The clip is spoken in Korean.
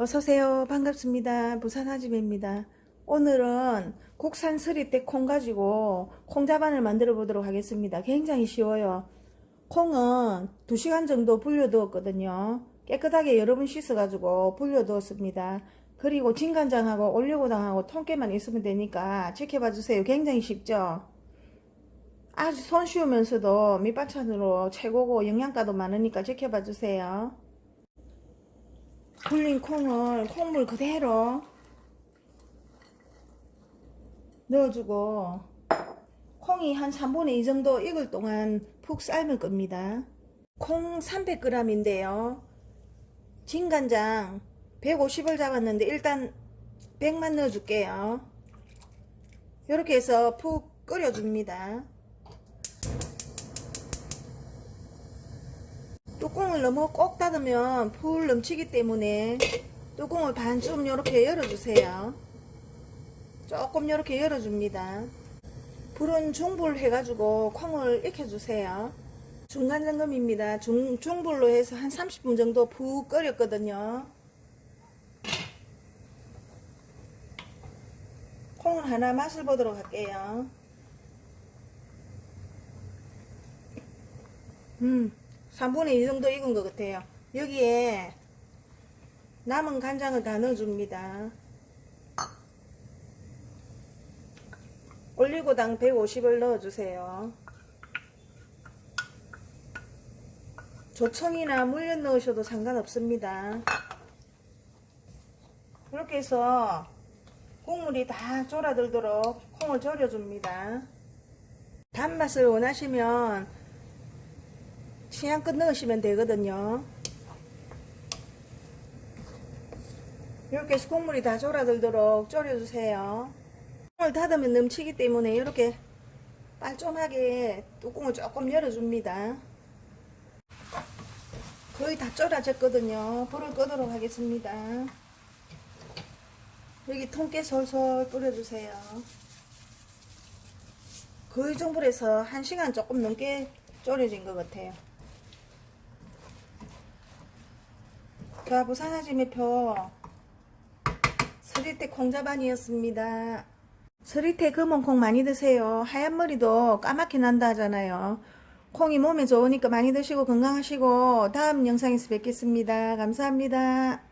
어서오세요. 반갑습니다. 부산 아집입니다. 오늘은 국산 서리대 콩 가지고 콩자반을 만들어 보도록 하겠습니다. 굉장히 쉬워요. 콩은 2시간 정도 불려두었거든요. 깨끗하게 여러 번 씻어가지고 불려두었습니다. 그리고 진간장하고 올리고당하고 통깨만 있으면 되니까 지켜봐 주세요. 굉장히 쉽죠? 아주 손쉬우면서도 밑반찬으로 최고고 영양가도 많으니까 지켜봐 주세요. 불린 콩을 콩물 그대로 넣어주고 콩이 한 3분의 2 정도 익을 동안 푹 삶을 겁니다. 콩 300g인데요. 진간장 150을 잡았는데 일단 100만 넣어줄게요. 이렇게 해서 푹 끓여줍니다. 뚜껑을 너무 꼭 닫으면 풀 넘치기 때문에 뚜껑을 반쯤 이렇게 열어주세요. 조금 이렇게 열어줍니다. 불은 중불 해가지고 콩을 익혀주세요. 중간 점검입니다. 중, 중불로 해서 한 30분 정도 푹 끓였거든요. 콩을 하나 맛을 보도록 할게요. 음, 3분의 1 정도 익은 것 같아요. 여기에 남은 간장을 다 넣어줍니다. 올리고당 150을 넣어주세요. 조청이나 물엿 넣으셔도 상관없습니다. 이렇게 해서 국물이 다 졸아들도록 콩을 졸여줍니다. 단맛을 원하시면 취향껏 넣으시면 되거든요. 이렇게 국물이 다 졸아들도록 졸여주세요. 뚜껑을 닫으면 넘치기 때문에 이렇게 빨좀하게 뚜껑을 조금 열어줍니다. 거의 다 졸아졌거든요. 불을 끄도록 하겠습니다. 여기 통깨 솔솔 뿌려주세요. 거의 정불에서 1시간 조금 넘게 졸여진 것 같아요. 자, 부산아지매표 서리태 콩자반이었습니다. 서리태 검은 콩 많이 드세요. 하얀 머리도 까맣게 난다 하잖아요. 콩이 몸에 좋으니까 많이 드시고 건강하시고 다음 영상에서 뵙겠습니다. 감사합니다.